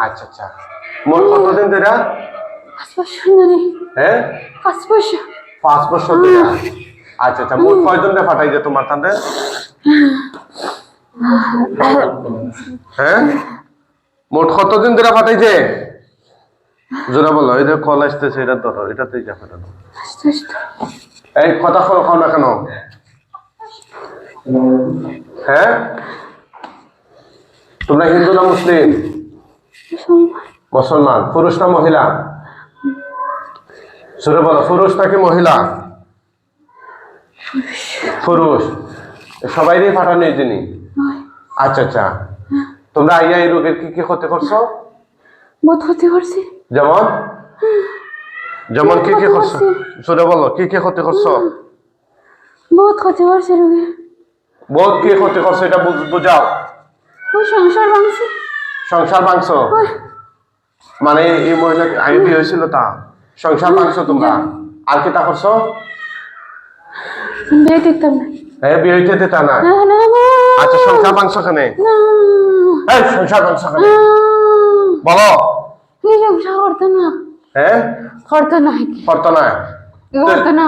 আচ্ছা আচ্ছা। মোট কতদিন ধরে? পাঁচ বছর ধরে। হ্যাঁ? পাঁচ বছর। পাঁচ বছর ধরে। আচ্ছা আচ্ছা। মোট রে ফাটাই যে তোমার তাতে? হ্যাঁ? মোট কতদিন ধরে ফাটাইছে জোরা বলো এই যে কল আসতেছে এটা ধরো এটাতেই যা ফাটানো এই কথা কল খাও না কেন? হ্যাঁ? তোমরা হিন্দু না মুসলিম? মুসলমান। পুরুষ না মহিলা? সুরে বলো পুরুষ নাকি মহিলা? পুরুষ। সবাইরই ফাটানো এই নয় আচ্ছা আচ্ছা। তোমরা আইয়া এই রোগের কি কি ক্ষতি করছ? বহুত ক্ষতি করছে। যেমন? যেমন কি কি করছ? সুরে বলো কি কি ক্ষতি করছ? বহুত ক্ষতি করছে রোগী বহুত কি ক্ষতি করছ এটা বুঝাও। সংসার ভাঙছে। সংসার ভাঙছো ওই মানে এই মহিলা আমি বিয়ে হয়েছিল তা। সংসার ভাঙছো তোমরা। আর কি তা করছ? বিয়ে দেখতাম না। হ্যাঁ বিয়ে হইতে দিতা না। আচ্ছা সংসার ভাঙছো কেনে এই সংসার ভাঙছো কেনে বলো। কি সংসার করতো না। হ্যাঁ? করতো না করতো না। করতো না।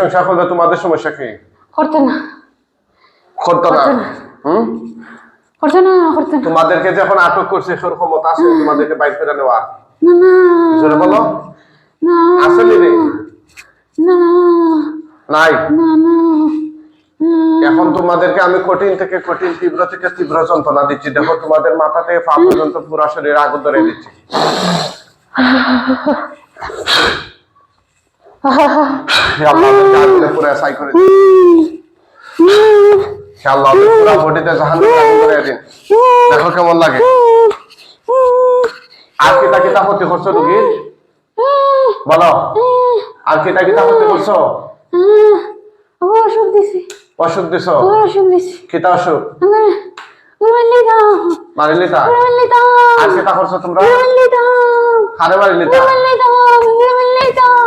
সংসার করলে তোমাদের সমস্যা কি? করতো না। করতো না। হুম? করতো না করতো না। তোমাদেরকে যখন আটক করছে সেরকম ক্ষমতা আছে তোমাদেরকে বাইর করে নেওয়া। না না। জোরে বলো। না। আছে রে? না। নাই? না না। এখন তোমাদেরকে আমি কঠিন থেকে কঠিন তীব্র থেকে তীব্র যন্ত্রণা দিচ্ছি। দেখো তোমাদের মাথা থেকে পা পর্যন্ত পুরো শরীর আগুন ধরে দিচ্ছি। আগুনে পুরো ছাই করে দিন। হে আল্লাহ, ওদের পুরো বডিতে জাহান্নামে আগুন ধরে দিন। দেখো কেমন লাগে। আর কিতা কিতা ক্ষতি করছ রুগীর বলো। আর কিতা কিতা ক্ষতি করছ? দিছি। অসুখ দিছো? কিতা অসুখ? আর কিতা করছ তোমরা? হারে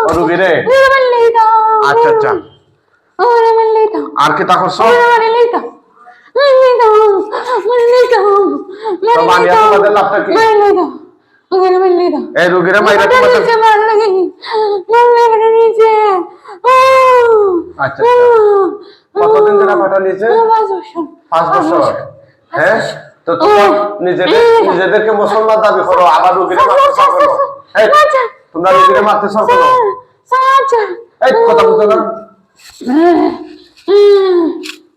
ও রুগীরে আচ্ছা আচ্ছা। আর কিতা করছ? দাও মার নিজেদের নিজেদেরকে মুসলমান দাবি করো আবার তোমরা মারতে করো কথা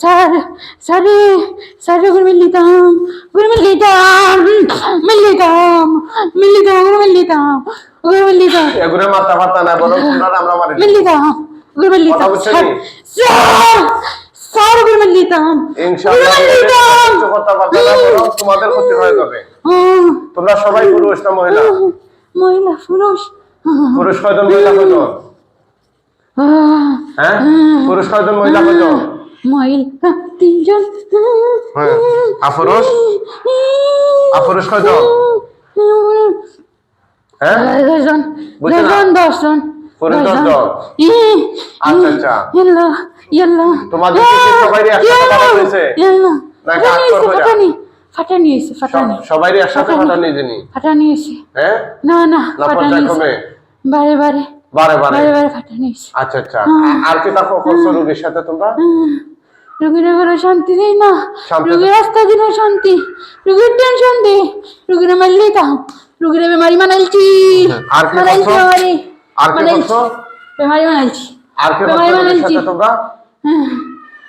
ফাটা নিয়েছে মারিলে তা আউযুবিল্লাহি মিনাশ শাইতানির এগুলো মাথা ফাটা না বরং আমরা মারি কথা বুঝছ নি? ইনশাআল্লাহ কিছু কথা বার্তা না তোমাদের ক্ষতি হয়ে যাবে। তোমরা সবাই পুরুষ না মহিলা? মহিলা পুরুষ। পুরুষ কয়জন মহিলা কয়জন হ্যাঁ? পুরুষ কয়জন মহিলা কয়জন মহিলা তিনজন হ্যাঁ আফরুষ আফরুষ কয়জন হ্যাঁ? দশজন। দশজন হয়ে সবাই একসাথে ফাটানি। জানি ফাটানি হ্যাঁ? না না ফাটানি বারে বারে। বারে বারে। বারে ফাটানি আচ্ছা আচ্ছা। আর কি তাকে করছ রোগীর সাথে তোমরা? রোগীরা কোনো শান্তি নেই না। রোগীর রাস্তা দিন শান্তি। রোগীর টেনশন দে। রোগীরা মারলেই তাও। রোগীরা বেমারি মানাইছি। আর কি মানাইছি? বেমারি। আর কি মানাইছি। বেমারি মানাইছি। আর কি বেমারি মানাইছি। হ্যাঁ,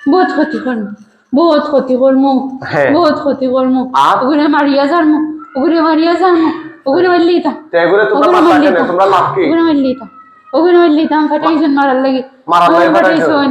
বহুত ক্ষতি করম। বহুত ক্ষতি করমু। হ্যাঁ। বহুত ক্ষতি করমু? ওগুলো মারিয়া যারমু ওগুলো মারিয়া যারমু ওগুলো মারলেই তা তো এগুলো তোমরা ওগুলো মাথা মারলেই কেনে? তা তোমরা লাভ কি? ওগুলো মারলেই তা ওগুলো মারলেই তা ফাটাইছেন মারার লাগে। মারার লাগে ফাটাইছেন?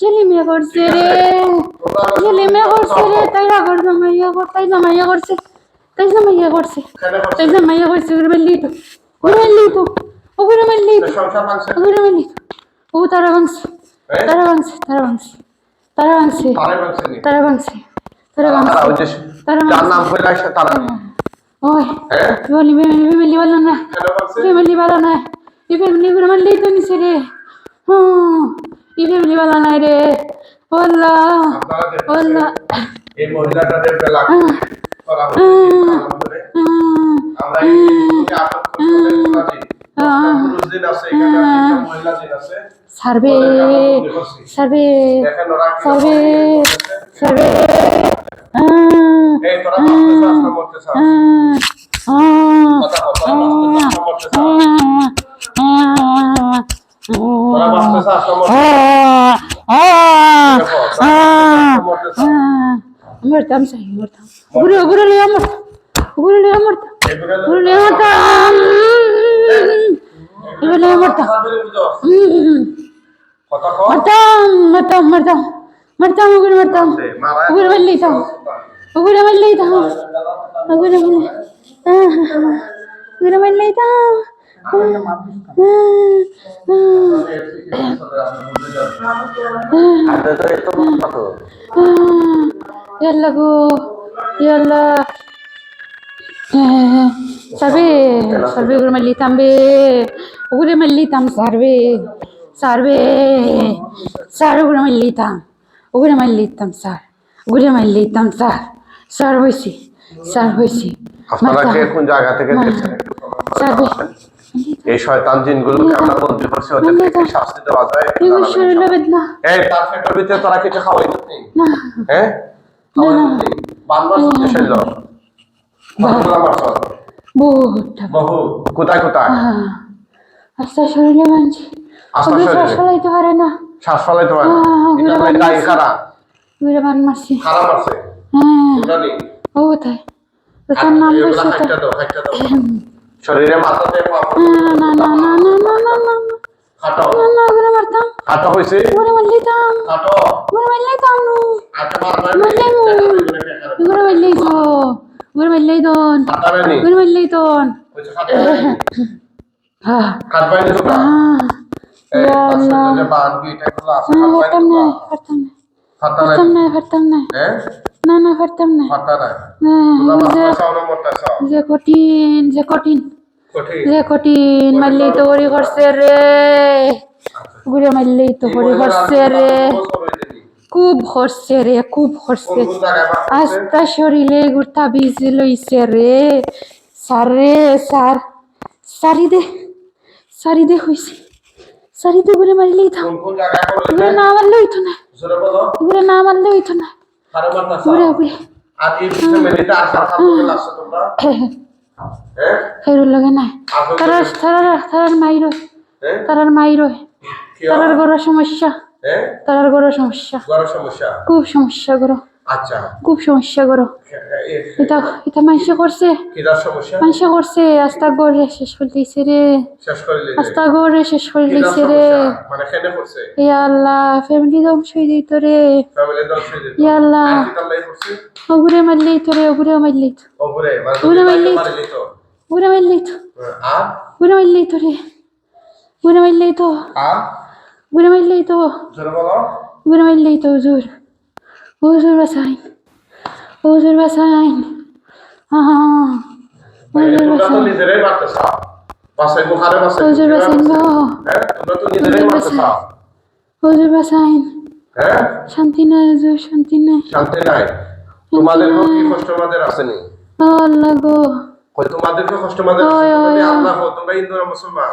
মিথ্যা করছে রে সেলিমে করছে রে তাই রাগর জামাইয়া কর তাই জামাইয়া করছে তাই জামাইয়া করছে? তাই জামাইয়া করছে ওরে মেলি তো ওরে মেলি তো ওরে মেলি তো ওরে মেলি ও তারা ভাঙছে? তারা ভাঙছে তারা ভাঙছে তারা ভাঙছে তারে ভাঙছে? তারা ভাঙছে তারা ভাঙছে নাম হয়ে আসছে তারা ওই বলি ফ্যামিলি ভালো না ফ্যামিলি ভালো না এই ফ্যামিলি মারলেই তো নিছে রে হুম ডেলিভারিওয়ালা নাই রে। আল্লাহ আল্লাহ এই মহিলাটাদের বেলা survey survey survey survey muerta, vamos ahí, muerta. Guru, guru, le muerta. Guru, le muerta. Guru, le muerta. Guru, le muerta. మర్తాం మర్తాం మర్తాం మర్తాం ఒకరు మర్తాం ఒకరు వెళ్ళితాం ఒకరు వెళ్ళితాం ఒకరు ఒకరు వెళ్ళితాం అదే ಎಲ್ಲಗೂ ಎಲ್ಲ ಸರ್ವೆ ಸರ್ವೆ سربي قول مليتم بي قول مليتم ಸರ್ವೆ سربي سر قول مليتم قول مليتم سر قول مليتم سر سر ويسي স্যার হয়েছি আপনারা কে কোন জায়গা থেকে এই শয়তান জিনগুলোকে আমরা বন্দি করছি ওদের শাস্তি দেওয়া যায় এই শরীরে বেদনা এই তার ভিতরে তারা কিছু খাওয়াই না হ্যাঁ বহু। কোথায় কোথায়? আস্তা শরীরে মানছি? শ্বাস ফলাইতে পারে না। শ্বাস ফলাইতে পারে না। বান মারছি। হ্যাঁ। ও কোথায়? নাম বলছি শরীরে মাথা দিয়ে না না না না না না না। না না লিতাম আটা হইছে ওরে মাল লিতাম আটা ওরে মাল লিতাম নু আটা মার মার মারলেমু ওরে মাল লিতো ওরে মাল লিতোন আটা বেনি ওরে মাল লিতোন হ্যাঁ। কাট বাইনি তো যে কঠিন যে কঠিন। যে কঠিন মাল্লি তৈরি করছে রে। ঘুরে মারলেই তো হরে হরছে রে। খুব হরছে রে খুব হরছে আস্তা শরীরে গুর্তা বীজ লইছে রে। সারে সার সারি দে সারি দে হইছে। সারি দে ঘুরে মারলেই তো। ঘুরে না মারলে হইতো না। ঘুরে না মারলে হইতো না। ঘুরে ঘুরে। মাইর। তারার মাইর। তারার গড় সমস্যা। হ্যাঁ? তারার গড় সমস্যা। খুব সমস্যা গড় আচ্ছা। খুব সমস্যা গড় এটা এটা মানুষে করছে। সমস্যা? মানুষে করছে। আস্তা গড়ে শেষ করে দিয়েছে রে। শেষ করে আস্তা গড়ে শেষ করে দিয়েছে রে। মানে কেন করছে? এ আল্লাহ ফ্যামিলি ধ্বংস হয়ে দিত রে। ফ্যামিলি দিত ইয়া আল্লাহ। ওগুরে মারলেই তো রে ওগুরে মারলেই তো। ওপরে মানে মারলেই মারি দিত ওগুরে মারলেই তো। আর? ওগুরে মারলেই তো রে। ওগুরে মারলেই তো। আর? ঘুরে মারলেই তো ঘুরে মারলেই তো হুজুর হুজুর বাসাইন হুজুর বাসাইন হুজুর বাসাইন হুজুর বাসাইন হুজুর বাসাইন শান্তি নাই হুজুর শান্তি নাই শান্তি নাই তোমাদের কি কষ্ট আমাদের আসেনি আল্লাহ গো তোমাদের কষ্ট আমাদের আল্লাহ তোমরা হিন্দুরা মুসলমান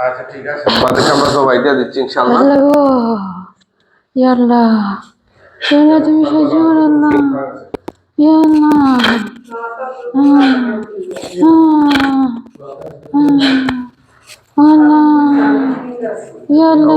আচ্ছা ঠিক আছে। তোমাদেরকে আমরা সবাই দিয়ে দিচ্ছি, ইনশাআল্লাহ। আল্লাহ গো ইয়া আল্লাহ সোনা তুমি সাহায্য করো আল্লাহ ইয়া আল্লাহ আল্লাহ ইয়া আল্লাহ